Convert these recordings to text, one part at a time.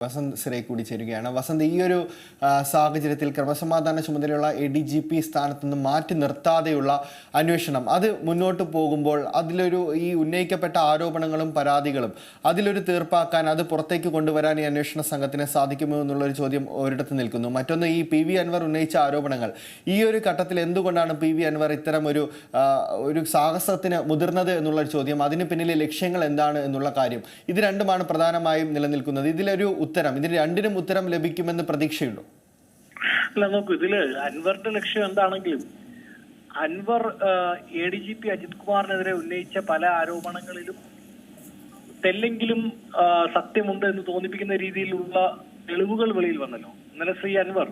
വസന്ത് സിറേ കൂടി ചേരുകയാണ്. വസന്ത് ഈ ഒരു സാഹചര്യത്തിൽ ക്രമസമാധാന ചുമതലയുള്ള എ ഡി ജി പി സ്ഥാനത്ത് നിന്ന് മാറ്റി നിർത്താതെയുള്ള അന്വേഷണം അത് മുന്നോട്ട് പോകുമ്പോൾ അതിലൊരു ഈ ഉന്നയിക്കപ്പെട്ട ആരോപണങ്ങളും പരാതികളും അതിലൊരു തീർപ്പാക്കാൻ അത് പുറത്തേക്ക് കൊണ്ടുവരാൻ ഈ അന്വേഷണ സംഘത്തിന് സാധിക്കുമോ എന്നുള്ളൊരു ചോദ്യം ഒരിടത്ത് നിൽക്കുന്നു. മറ്റൊന്ന് ഈ പി വി അൻവർ ഉന്നയിച്ച ആരോപണങ്ങൾ ഈ ഒരു ഘട്ടത്തിൽ എന്തുകൊണ്ടാണ് പി വി അൻവർ ഇത്തരം ഒരു ഒരു സാഹസത്തിന് മുതിർന്നത് എന്നുള്ളൊരു ചോദ്യം അതിന് പിന്നിലെ ലക്ഷ്യങ്ങൾ എന്താണ് എന്നുള്ള കാര്യം ഇത് രണ്ടുമാണ് പ്രധാനമായും നിലനിൽക്കുന്നത്. ഇതിലൊരു ഉത്തരം. ഇതിന് രണ്ടിനും ഉത്തരം ലഭിക്കുമെന്ന് പ്രതീക്ഷയുണ്ടോ? അല്ല നോക്കൂ ഇതിൽ അൻവറിന്റെ ലക്ഷ്യം എന്താണെങ്കിലും Anvar A D G P Ajith കുമാറിനെതിരെ ഉന്നയിച്ച പല ആരോപണങ്ങളിലും തെല്ലെങ്കിലും സത്യമുണ്ട് എന്ന് തോന്നിപ്പിക്കുന്ന രീതിയിലുള്ള തെളിവുകൾ വെളിയിൽ വന്നല്ലോ. ഇന്നലെ ശ്രീ അൻവർ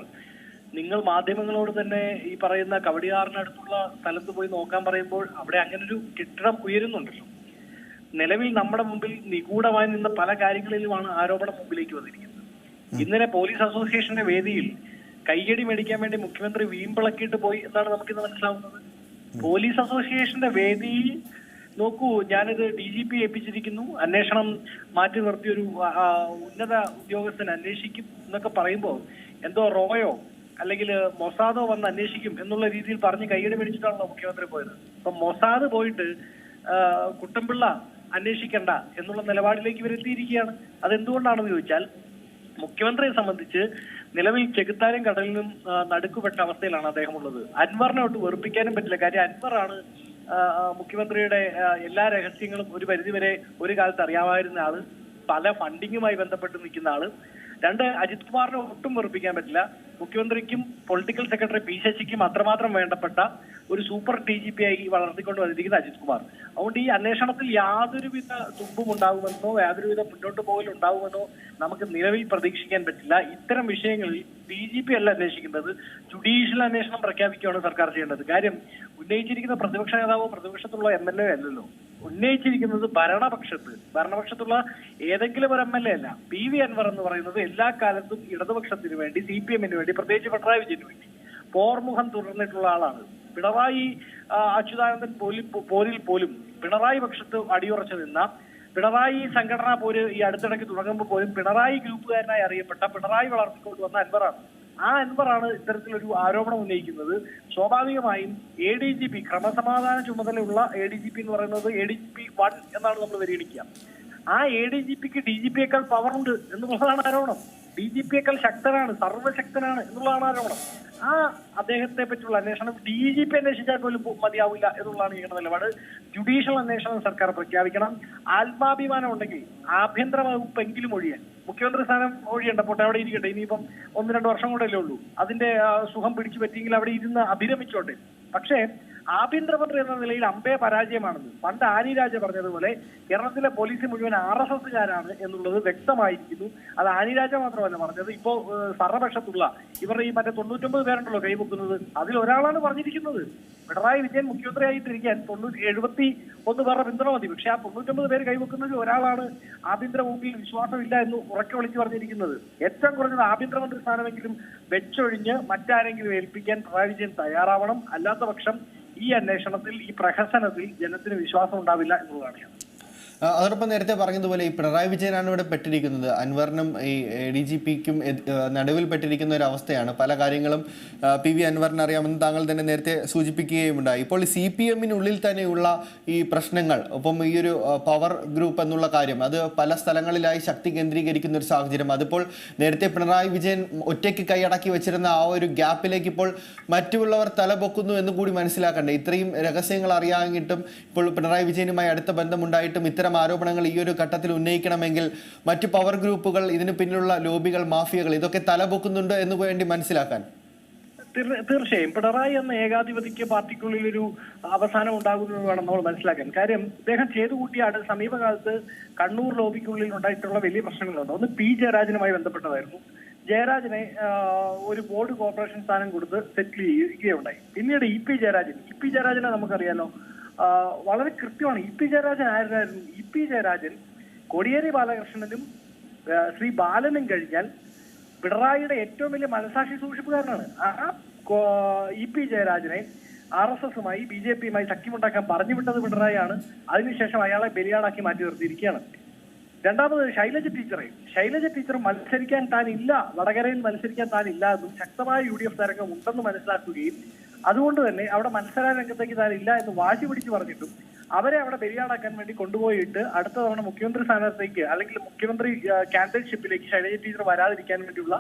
നിങ്ങൾ മാധ്യമങ്ങളോട് തന്നെ ഈ പറയുന്ന കവടിയാറിനടുത്തുള്ള സ്ഥലത്ത് പോയി നോക്കാൻ പറയുമ്പോൾ അവിടെ അങ്ങനെ ഒരു കെട്ടിടം ഉയരുന്നുണ്ടല്ലോ. നിലവിൽ നമ്മുടെ മുമ്പിൽ നിഗൂഢമായി നിന്ന പല കാര്യങ്ങളിലുമാണ് ആരോപണം മുമ്പിലേക്ക് വന്നിരിക്കുന്നത്. ഇന്നലെ പോലീസ് അസോസിയേഷന്റെ വേദിയിൽ കയ്യടി മേടിക്കാൻ വേണ്ടി മുഖ്യമന്ത്രി വീമ്പിളക്കിയിട്ട് പോയി എന്നാണ് നമുക്കിന്ന് മനസ്സിലാവുന്നത്. പോലീസ് അസോസിയേഷന്റെ വേദിയിൽ നോക്കൂ ഞാനിത് ഡി ജി പി ഏൽപ്പിച്ചിരിക്കുന്നു. അന്വേഷണം മാറ്റി നിർത്തിയ ഒരു ഉന്നത ഉദ്യോഗസ്ഥൻ അന്വേഷിക്കും എന്നൊക്കെ പറയുമ്പോൾ എന്തോ റോയോ അല്ലെങ്കിൽ മൊസാദോ വന്ന് അന്വേഷിക്കും എന്നുള്ള രീതിയിൽ പറഞ്ഞ് കൈയ്യടി മേടിച്ചിട്ടാണല്ലോ മുഖ്യമന്ത്രി പോയത്. അപ്പൊ മൊസാദ് പോയിട്ട് കുട്ടമ്പിള്ള അന്വേഷിക്കണ്ട എന്നുള്ള നിലപാടിലേക്ക് ഇവരെത്തിയിരിക്കുകയാണ് അതെന്തുകൊണ്ടാണെന്ന് ചോദിച്ചാൽ മുഖ്യമന്ത്രിയെ സംബന്ധിച്ച് നിലവിൽ ചെകുത്താനും കടലിനും നടുക്കുപെട്ട അവസ്ഥയിലാണ് അദ്ദേഹം ഉള്ളത് അൻവറിനെ ഒട്ട് വെറുപ്പിക്കാനും പറ്റില്ല. കാര്യം അൻവറാണ് മുഖ്യമന്ത്രിയുടെ എല്ലാ രഹസ്യങ്ങളും ഒരു പരിധിവരെ ഒരു കാലത്ത് അറിയാമായിരുന്ന ആൾ. പല ഫണ്ടിങ്ങുമായി ബന്ധപ്പെട്ട് നിൽക്കുന്ന ആൾ. രണ്ട് അജിത് കുമാറിനെ ഒട്ടും വെറുപ്പിക്കാൻ പറ്റില്ല. മുഖ്യമന്ത്രിക്കും പൊളിറ്റിക്കൽ സെക്രട്ടറി പി ശശിക്കും അത്രമാത്രം വേണ്ടപ്പെട്ട ഒരു സൂപ്പർ ഡി ജി പി ആയി വളർത്തിക്കൊണ്ട് വന്നിരിക്കുന്ന അജിത് കുമാർ. അതുകൊണ്ട് ഈ അന്വേഷണത്തിൽ യാതൊരുവിധ തുമ്പും ഉണ്ടാകുമെന്നോ യാതൊരുവിധ മുന്നോട്ട് പോകൽ ഉണ്ടാകുമെന്നോ നമുക്ക് നിലവിൽ പ്രതീക്ഷിക്കാൻ പറ്റില്ല. ഇത്തരം വിഷയങ്ങളിൽ ഡി ജി പി അല്ല അന്വേഷിക്കുന്നത് ജുഡീഷ്യൽ അന്വേഷണം പ്രഖ്യാപിക്കുകയാണ് സർക്കാർ ചെയ്യേണ്ടത്. കാര്യം ഉന്നയിച്ചിരിക്കുന്ന പ്രതിപക്ഷ നേതാവോ പ്രതിപക്ഷത്തുള്ള എം എൽ എ അല്ലല്ലോ. ഉന്നയിച്ചിരിക്കുന്നത് ഭരണപക്ഷത്ത് ഭരണപക്ഷത്തുള്ള ഏതെങ്കിലും ഒരു എം എൽ എ അല്ല. പി വി അൻവർ എന്ന് പറയുന്നത് എല്ലാ കാലത്തും ഇടതുപക്ഷത്തിന് വേണ്ടി സി പി എമ്മിന് വേണ്ടി പ്രത്യേകിച്ച് പിണറായി വിജയന് വേണ്ടി. പോർമുഖം തുടർന്നിട്ടുള്ള ആളാണ്. പിണറായി അച്യുതാനന്ദൻ പോലി പോരിൽ പോലും പിണറായി പക്ഷത്ത് അടിയുറച്ചു നിന്ന പിണറായി സംഘടനാ പോര് ഈ അടുത്തിടയ്ക്ക് തുടങ്ങുമ്പോൾ പോലും പിണറായി ഗ്രൂപ്പുകാരനായി അറിയപ്പെട്ട പിണറായി വളർത്തിക്കൊണ്ട് വന്ന അൻവറാണ്. ആ അൻവറാണ് ഇത്തരത്തിലൊരു ആരോപണം ഉന്നയിക്കുന്നത്. സ്വാഭാവികമായും എ ഡി ജി പി ക്രമസമാധാന ചുമതലയുള്ള എ ഡി ജി പി എന്ന് പറയുന്നത് A D G P one എന്നാണ് നമ്മൾ പരിഗണിക്കുക. ആ എ ഡി ജി പിക്ക് ഡി ജി പിയേക്കാൾ പവർ ഉണ്ട് എന്നുള്ളതാണ് ആരോപണം. ഡി ജി പിയേക്കാൾ ശക്തനാണ് സർവശക്തനാണ് എന്നുള്ളതാണ് ആരോപണം. ആ അദ്ദേഹത്തെ പറ്റിയുള്ള അന്വേഷണം ഡി ജി പി അന്വേഷിച്ചാൽ പോലും പോ- മതിയാവില്ല എന്നുള്ളതാണ് ഞങ്ങളുടെ നിലപാട്. ജുഡീഷ്യൽ അന്വേഷണം സർക്കാർ പ്രഖ്യാപിക്കണം. ആത്മാഭിമാനം ഉണ്ടെങ്കിൽ ആഭ്യന്തര വകുപ്പെങ്കിലും ഒഴിയാൻ. മുഖ്യമന്ത്രി സ്ഥാനം ഒഴിയണ്ട പോട്ടെ അവിടെ ഇരിക്കട്ടെ. ഇനിയിപ്പം ഒന്ന് രണ്ട് വർഷം കൂടെയല്ലേ ഉള്ളൂ. അതിന്റെ സുഖം പിടിച്ചു പറ്റിയെങ്കിൽ അവിടെ ഇരുന്ന് അഭിരമിച്ചോട്ടെ. പക്ഷേ ആഭ്യന്തരമന്ത്രി എന്ന നിലയിൽ അമ്പേ പരാജയമാണെന്ന് പണ്ട് ആനി രാജ പറഞ്ഞതുപോലെ കേരളത്തിലെ പോലീസ് മുഴുവൻ ആർ എസ് എസ്സുകാരാണ് എന്നുള്ളത് വ്യക്തമായിരിക്കുന്നു. അത് ആനി രാജ മാത്രമല്ല പറഞ്ഞത്. ഇപ്പോ സർവപക്ഷത്തുള്ള ഇവരുടെ ഈ മറ്റേ തൊണ്ണൂറ്റൊമ്പത് പേരുണ്ടല്ലോ കൈവക്കുന്നത് അതിൽ ഒരാളാണ് പറഞ്ഞിരിക്കുന്നത്. പിണറായി വിജയൻ മുഖ്യമന്ത്രിയായിട്ടിരിക്കാൻ തൊണ്ണൂറ്റി എഴുപത്തി ഒന്ന് പേരുടെ പിന്തുണ മതി. പക്ഷെ ആ തൊണ്ണൂറ്റൊമ്പത് പേര് കൈവെക്കുന്നതിൽ ഒരാളാണ് ആഭ്യന്തര വകുപ്പിൽ വിശ്വാസമില്ല എന്ന് ഉറക്കെ വിളിച്ചു പറഞ്ഞിരിക്കുന്നത്. ഏറ്റവും കുറഞ്ഞത് ആഭ്യന്തരമന്ത്രി സ്ഥാനമെങ്കിലും വെച്ചൊഴിഞ്ഞ് മറ്റാരെങ്കിലും ഏൽപ്പിക്കാൻ പിണറായി വിജയൻ തയ്യാറാവണം. അല്ലാത്ത പക്ഷം ഈ അന്വേഷണത്തിൽ ഈ പ്രഹസനത്തിൽ ജനത്തിന് വിശ്വാസം ഉണ്ടാവില്ല എന്നുള്ളതാണ് അതോടൊപ്പം നേരത്തെ പറഞ്ഞതുപോലെ ഈ പിണറായി വിജയനാണ് ഇവിടെ പെട്ടിരിക്കുന്നത്. അൻവറിനും ഈ എ ഡി ജി പിക്കും നടുവിൽ പെട്ടിരിക്കുന്ന ഒരു അവസ്ഥയാണ്. പല കാര്യങ്ങളും പി വി അൻവറിന് അറിയാമെന്ന് താങ്കൾ തന്നെ നേരത്തെ സൂചിപ്പിക്കുകയും ഉണ്ടായി ഇപ്പോൾ സി പി എമ്മിനുള്ളിൽ തന്നെയുള്ള ഈ പ്രശ്നങ്ങൾ ഒപ്പം ഈ ഒരു പവർ ഗ്രൂപ്പ് എന്നുള്ള കാര്യം അത് പല സ്ഥലങ്ങളിലായി ശക്തി കേന്ദ്രീകരിക്കുന്ന ഒരു സാഹചര്യം അതിപ്പോൾ നേരത്തെ പിണറായി വിജയൻ ഒറ്റയ്ക്ക് കൈയടക്കി വെച്ചിരുന്ന ആ ഒരു ഗ്യാപ്പിലേക്ക് ഇപ്പോൾ മറ്റുള്ളവർ തലപൊക്കുന്നു എന്ന് കൂടി മനസ്സിലാക്കണ്ടേ? ഇത്രയും രഹസ്യങ്ങൾ അറിയാമെങ്കിലും ഇപ്പോൾ പിണറായി വിജയനുമായി അടുത്ത ബന്ധമുണ്ടായിട്ടും ഇത്തരം ആരോപണങ്ങൾ ഈ ഒരു ഘട്ടത്തിൽ ഉന്നയിക്കണമെങ്കിൽ മറ്റു പവർ ഗ്രൂപ്പുകൾ ഇതിന് പിന്നിലുള്ള ലോബികൾ മാഫിയകൾ ഇതൊക്കെ തലപൊക്കുന്നുണ്ട് എന്ന് വേണ്ടി മനസ്സിലാക്കാൻ? തീർ- തീർച്ചയായും. പിണറായി എന്ന ഏകാധിപതിക്ക് പാർട്ടിക്കുള്ളിൽ ഒരു അവസാനം ഉണ്ടാകുന്നത് വേണം നമ്മൾ മനസ്സിലാക്കാൻ. കാര്യം ഇദ്ദേഹം ചെയ്തു കൂട്ടിയാണ് സമീപകാലത്ത് കണ്ണൂർ ലോബിക്കുള്ളിൽ ഉണ്ടായിട്ടുള്ള വലിയ പ്രശ്നങ്ങളുണ്ട്. ഒന്ന് പി ജയരാജനുമായി ബന്ധപ്പെട്ടതായിരുന്നു. ജയരാജനെ ഒരു ബോർഡ് കോർപ്പറേഷൻ സ്ഥാനം കൊടുത്ത് സെറ്റിൽ ചെയ്യുകയുണ്ടായി. പിന്നീട് E P Jayarajan. E P ജയരാജനെ നമുക്കറിയാലോ വളരെ കൃത്യമാണ്. ഇ പി ജയരാജൻ ആയിരുന്നായിരുന്നു ഇ പി ജയരാജൻ കോടിയേരി ബാലകൃഷ്ണനും ശ്രീ ബാലനും കഴിഞ്ഞാൽ പിണറായിയുടെ ഏറ്റവും വലിയ മനസാക്ഷി സൂക്ഷിപ്പുകാരനാണ്. ആ ഇ പി ജയരാജനെ ആർ എസ് എസുമായി ബി ജെ പിയുമായി സഖ്യമുണ്ടാക്കാൻ പറഞ്ഞു വിട്ടത് പിണറായിയാണ്. അതിനുശേഷം അയാളെ ബലിയാടാക്കി മാറ്റി നിർത്തിയിരിക്കുകയാണ്. രണ്ടാമത് ശൈലജ ടീച്ചറെ. ശൈലജ ടീച്ചർ മത്സരിക്കാൻ താൻ ഇല്ല വടകരയിൽ മത്സരിക്കാൻ താൻ ഇല്ല എന്നും ശക്തമായ യു ഡി എഫ് തരംഗം ഉണ്ടെന്ന് മനസ്സിലാക്കുകയും അതുകൊണ്ട് തന്നെ അവിടെ മത്സര രംഗത്തേക്ക് താൻ ഇല്ല എന്ന് വാശി പിടിച്ച് പറഞ്ഞിട്ടും. അവരെ അവിടെ ബലിയാടാക്കാൻ വേണ്ടി കൊണ്ടുപോയിട്ട് അടുത്ത തവണ മുഖ്യമന്ത്രി സ്ഥാനത്തേക്ക് അല്ലെങ്കിൽ മുഖ്യമന്ത്രി കാൻഡിഡേറ്റ്ഷിപ്പിലേക്ക് ശൈലജ ടീച്ചർ വരാതിരിക്കാൻ വേണ്ടിയുള്ള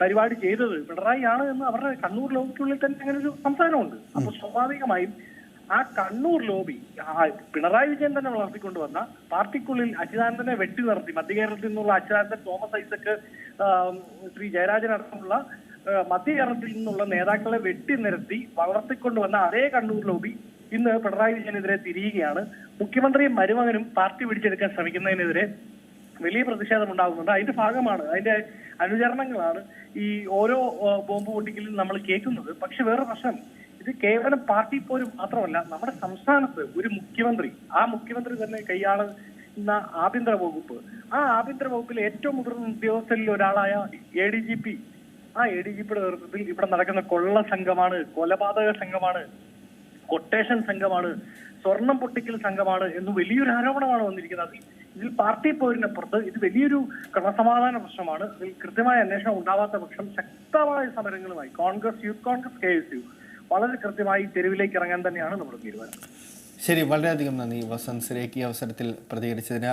പരിപാടി ചെയ്തത് പിണറായിയാണ് എന്ന് അവരുടെ കണ്ണൂർ ലോബിക്കുള്ളിൽ തന്നെ അങ്ങനെ ഒരു സംസാരമുണ്ട്. അപ്പൊ സ്വാഭാവികമായും ആ കണ്ണൂർ ലോബി ആ പിണറായി വിജയൻ തന്നെ വളർത്തിക്കൊണ്ട് വന്ന പാർട്ടിക്കുള്ളിൽ അച്യുതാനന്ദനെ വെട്ടി നിർത്തി. മധ്യകേരളത്തിൽ നിന്നുള്ള അച്യുതാനന്ദൻ തോമസ് ഐസക് ശ്രീ ജയരാജൻ അടക്കമുള്ള ആ, മധ്യകേരളത്തിൽ നിന്നുള്ള നേതാക്കളെ വെട്ടി നിരത്തി വളർത്തിക്കൊണ്ടുവന്ന അതേ കണ്ണൂർ ലോബി ഇന്ന് പിണറായി വിജയനെതിരെ തിരിയുകയാണ്. മുഖ്യമന്ത്രിയും മരുമകനും പാർട്ടി പിടിച്ചെടുക്കാൻ ശ്രമിക്കുന്നതിനെതിരെ വലിയ പ്രതിഷേധം ഉണ്ടാകുന്നുണ്ട്. അതിന്റെ ഭാഗമാണ് അതിന്റെ അനുചരണങ്ങളാണ് ഈ ഓരോ ബോംബ് പൊട്ടിക്കലും നമ്മൾ കേൾക്കുന്നത്. പക്ഷെ വേറെ പ്രശ്നം ഇത് കേവലം പാർട്ടി പോലും മാത്രമല്ല നമ്മുടെ സംസ്ഥാനത്ത് ഒരു മുഖ്യമന്ത്രി ആ മുഖ്യമന്ത്രി തന്നെ കൈയാളുന്ന ആഭ്യന്തര വകുപ്പ്. ആ ആഭ്യന്തര വകുപ്പിലെ ഏറ്റവും മുതിർന്ന ഉദ്യോഗസ്ഥരിൽ ഒരാളായ എ ഡി ജി പി ആ എ ഡി ജി പിയുടെ നേതൃത്വത്തിൽ ഇവിടെ നടക്കുന്ന കൊള്ള സംഘമാണ് കൊലപാതക സംഘമാണ് കൊട്ടേഷൻ സംഘമാണ് സ്വർണം പൊട്ടിക്കൽ സംഘമാണ് എന്ന് വലിയൊരു ആരോപണമാണ് വന്നിരിക്കുന്നത്. ഇതിൽ പാർട്ടി പോരിനപ്പുറത്ത് ഇത് വലിയൊരു ക്രമസമാധാന പ്രശ്നമാണ്. ഇതിൽ കൃത്യമായ അന്വേഷണം ഉണ്ടാവാത്ത പക്ഷം ശക്തമായ സമരങ്ങളുമായി Congress youth Congress K S U വളരെ കൃത്യമായി തെരുവിലേക്ക് ഇറങ്ങാൻ തന്നെയാണ് നമ്മുടെ തീരുമാനം. ശരി വളരെയധികം നന്ദി. വസന്ത് സിരേക്ക് അവസരത്തിൽ പ്രതികരിച്ചതിന്.